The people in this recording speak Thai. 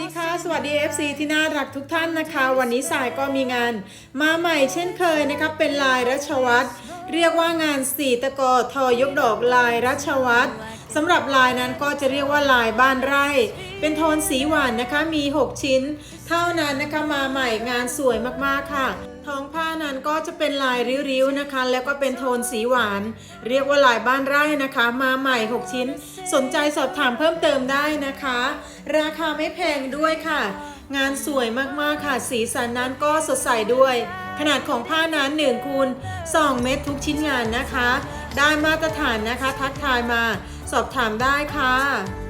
ดีค่ะ สวัสดี FC ที่น่ารักทุกท่านนะคะ วันนี้สายก็มีงาน มาใหม่เช่นเคยนะคะเป็นลายรัชวัตรเรียกว่างานสีตะกอทอยกดอกลายรัชวัตรสำหรับลายนั้นก็จะเรียกว่าลายบ้านไร่ เป็นโทนสีหวานนะคะมี 6 ชิ้น เท่านั้นนะคะมาใหม่งานสวยมากๆค่ะท้องผ้านั้นก็จะเป็นลายริ้วๆนะคะ แล้วก็เป็นโทนสีหวาน เรียกว่าลายบ้านไร่นะคะ มาใหม่ 6 ชิ้น สนใจสอบถามเพิ่มเติมได้นะคะ ราคาไม่แพงด้วยค่ะ งานสวยมากๆค่ะ สีสันนั้นก็สดใสด้วย ขนาดของผ้านั้น1คูณ2เม็ดทุกชิ้นงานนะคะ ได้มาตรฐานนะคะ ทักทายมา สอบถามได้ค่ะ